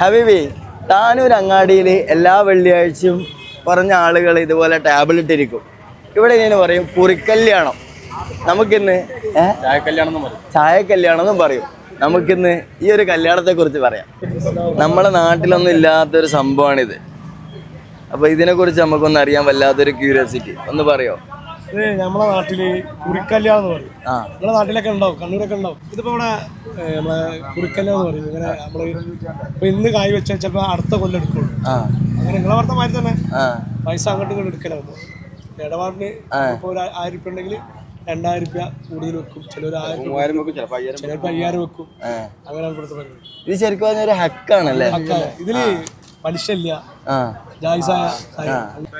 ഹബീബി താനൂർ അങ്ങാടിയിൽ എല്ലാ വെള്ളിയാഴ്ചയും പറഞ്ഞ ആളുകൾ ഇതുപോലെ ടാബ്ലറ്റ് ഇവിടെ ഞാൻ പറയും കുറിക്കല്യാണം. നമുക്കിന്ന്? ചായ കല്യാണം എന്നും പറയും. നമുക്കിന്ന് ഈ ഒരു കല്യാണത്തെ കുറിച്ച് പറയാം. നമ്മുടെ നാട്ടിലൊന്നും ഇല്ലാത്തൊരു സംഭവമാണിത് അപ്പൊ ഇതിനെ കുറിച്ച് നമുക്കൊന്ന് അറിയാൻ വല്ലാത്തൊരു ക്യൂരിയോസിറ്റി ഒന്ന് പറയോ? ഇത് നമ്മളെ നാട്ടിൽ കുറിക്കല്യാണം എന്ന് പറയും നമ്മളെ നാട്ടിലൊക്കെ ഉണ്ടാവും കണ്ണൂരൊക്കെ ഉണ്ടാവും. ഇതിപ്പോ ഇവിടെ നമ്മളെ കുറിക്കല്യാണം എന്ന് പറയും. ഇങ്ങനെ നമ്മൾ ഇപ്പൊ ഇന്ന് കായ് വെച്ചാൽ ചിലപ്പോ അടുത്ത കൊല്ലം എടുക്കുള്ളൂ. ആ. അങ്ങനെ നിങ്ങളെ പറഞ്ഞ മാതിരി തന്നെ. ആ. പൈസ അങ്ങോട്ട് ഇങ്ങോട്ട് എടുക്കലാവും ഇടപാടിന് ഇപ്പൊ ഒരു ആയിരം ഉറുപ്പ്യ ഉണ്ടെങ്കിൽ രണ്ടായിരം രൂപ കൂടുതൽ വെക്കും. ചിലർ ആയിരം രൂപ ചിലപ്പോൾ അയ്യായിരം വെക്കും. ആ. അങ്ങനെയാണ് ഇവിടുത്തെ പരിപാടി. ഇത് ശരിക്കും ഒരു ഹക്കാണല്ലേ? ഇതിൽ പലിശ ആ. ജായിസായ.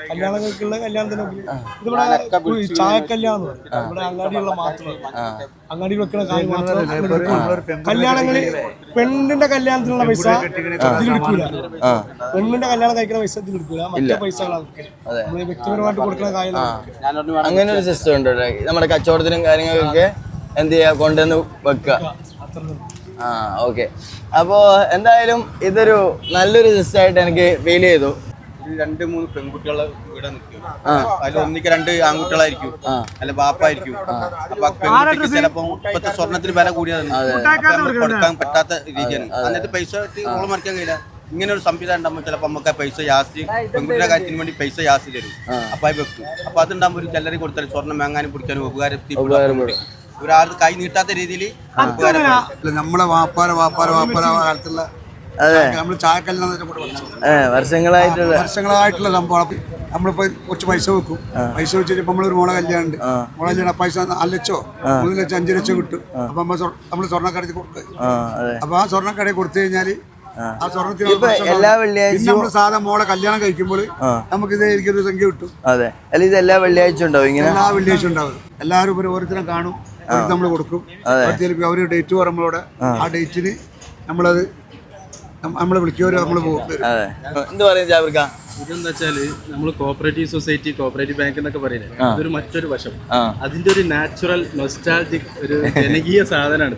കല്യാണങ്ങൾക്കുള്ള കല്യാണത്തിനൊക്കെ ഇതിവിടെ കുഴി- ചായ കല്യാണം എന്ന് പറയും. ഇവിടെ അങ്ങാടിയുള്ള മാത്രമേ. അങ്ങാടി വെക്കുന്ന കാര്യം മാത്രം കല്യാണങ്ങൾ പെണ്ണിന്റെ കല്യാണത്തിനുള്ള പൈസ ഇതിലെടുക്കൂല ആ. പെണ്ണിന്റെ കല്യാണം കഴിക്കുന്ന പൈസ ഇതിലെടുക്കൂല മറ്റേ പൈസകളാണ് നമ്മൾ വ്യക്തിപരമായിട്ട് കൊടുക്കുന്ന കാര്യം അങ്ങനെ ഒരു സിസ്റ്റം ഉണ്ട് നമ്മുടെ കച്ചവടത്തിനും കാര്യങ്ങൾക്കൊക്കെ എന്ത് ചെയ്യാ? കൊണ്ടുവന്ന് വെക്കുക. അത്ര ആ ഓക്കെ അപ്പോ എന്തായാലും ഇതൊരു നല്ലൊരു സിസ്റ്റം ആയിട്ട് എനിക്ക് ഫീൽ ചെയ്തു. രണ്ട് മൂന്ന് പെൺകുട്ടികളെ ഇവിടെ നിൽക്കും അതിൽ ഒന്നിക്ക് രണ്ട് ആൺകുട്ടികളായിരിക്കും. അല്ലെ ബാപ്പായിരിക്കും. അപ്പൊ പെൺകുട്ടിക്ക് ചിലപ്പോ ഇപ്പത്തെ സ്വർണത്തിന് വില കൂടിയതാണ്. കൊടുക്കാൻ പറ്റാത്ത രീതിയാണ്. എന്നിട്ട് പൈസ ഓളം മറിക്കാൻ കഴിയില്ല. ഇങ്ങനെ ഒരു സംവിധാനം ഉണ്ടാകുമ്പോൾ ചിലപ്പോൾ നമുക്ക് പൈസ ജാസ്തി പെൺകുട്ടിയുടെ കാര്യത്തിന് വേണ്ടി പൈസ ജാസ്തി തരും. അപ്പൊ അത് വെക്കും. അപ്പൊ അതുണ്ടാകുമ്പോൾ ഒരു ചിലരെ കൊടുത്താൽ സ്വർണം വാങ്ങാനും പിടിക്കാനും ഉപകാരത്തിൽ ഒരാൾ കൈ നീട്ടാത്ത രീതിയിൽ നമ്മളെ വാപ്പാര വാപ്പാര വാപ്പാര കാലത്തുള്ള അതെ. നമ്മൾ പഠിച്ചത്. വർഷങ്ങളായിട്ടുള്ള വർഷങ്ങളായിട്ടുള്ള സംഭവം. നമ്മളിപ്പോ കുറച്ച് പൈസ വെക്കും. പൈസ വെച്ചിട്ട് ഇപ്പൊ നമ്മളൊരു മോളെ കല്യാണം ഉണ്ട്. മോളെ കല്യാണം പൈസ നാല് ലക്ഷോ മൂന്ന് ലക്ഷം അഞ്ചു ലക്ഷം കിട്ടും. അപ്പൊ നമ്മൾ നമ്മൾ സ്വർണക്കടയിൽ കൊടുക്കുക അതെ. അപ്പൊ ആ സ്വർണക്കടയിൽ കൊടുത്തു കഴിഞ്ഞാൽ ആ. സ്വർണത്തിന് എല്ലാ ഉണ്ടാവും. വെള്ളിയാഴ്ചയും- പിന്നെ നമ്മൾ സാധാ മോളെ കല്യാണം കഴിക്കുമ്പോൾ നമുക്ക് ഇതേ ഒരു സംഖ്യ കിട്ടും. അതെ. അല്ല ഇത് എല്ലാ വെള്ളിയാഴ്ച ഉണ്ടാവും ഇങ്ങനെ? എല്ലാ വെള്ളിയാഴ്ച ഉണ്ടാവും. എല്ലാവരും ഒരു ഓരോരുത്തരും കാണും. അവർക്ക് നമ്മൾ കൊടുക്കും. ചിലപ്പോൾ അവർ ഡേറ്റ് പറയുമ്പോഴോടെ ആ. ഡേറ്റിന് നമ്മളത് നമ്മളെ വിളിക്കുമോ നമ്മൾ പോകും അതെ. എന്ത് പറയുന്നത് ജാബിർക്ക? ഇതെന്താ വെച്ചാൽ നമ്മൾ കോപ്പറേറ്റീവ് സൊസൈറ്റി കോപ്പറേറ്റീവ് ബാങ്ക് എന്നൊക്കെ പറയുന്നത് അതൊരു മറ്റൊരു വശം. അതിന്റെ ഒരു നാച്ചുറൽ നൊസ്റ്റാൾജിക് ഒരു ജനകീയ സാധനമാണ്.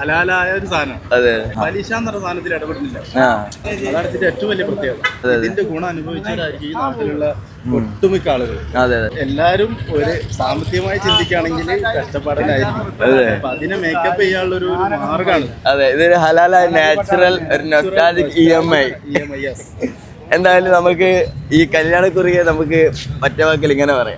ഹലാലായ ഒരു സാധനം. അതെ പലിശ എന്നുള്ള സാധനത്തിൽ ഇടപെടുന്നില്ല. ആ. അതാണ് ഇതിന്റെ ഏറ്റവും വലിയ പ്രത്യേകത. ഇതിന്റെ ഗുണം അനുഭവിച്ചവരായിരിക്കും ഈ നാട്ടിലുള്ള ഒട്ടുമിക്ക ആളുകൾ. എല്ലാരും ഒരു സാമ്പത്തികമായി ചിന്തിക്കുകയാണെങ്കിൽ കഷ്ടപ്പാടിലായിരിക്കും. അപ്പൊ അതിനെ മേക്കപ്പ് ചെയ്യാനുള്ള ഒരു മാർഗമാണ്. അതെ ഇതൊരു ഹലാലായ നാച്ചുറൽ ഒരു E M I E M I S എന്തായാലും നമുക്ക് ഈ കല്യാണക്കുറിയെ നമുക്ക് മറ്റേ വാക്കിൽ ഇങ്ങനെ പറയാം.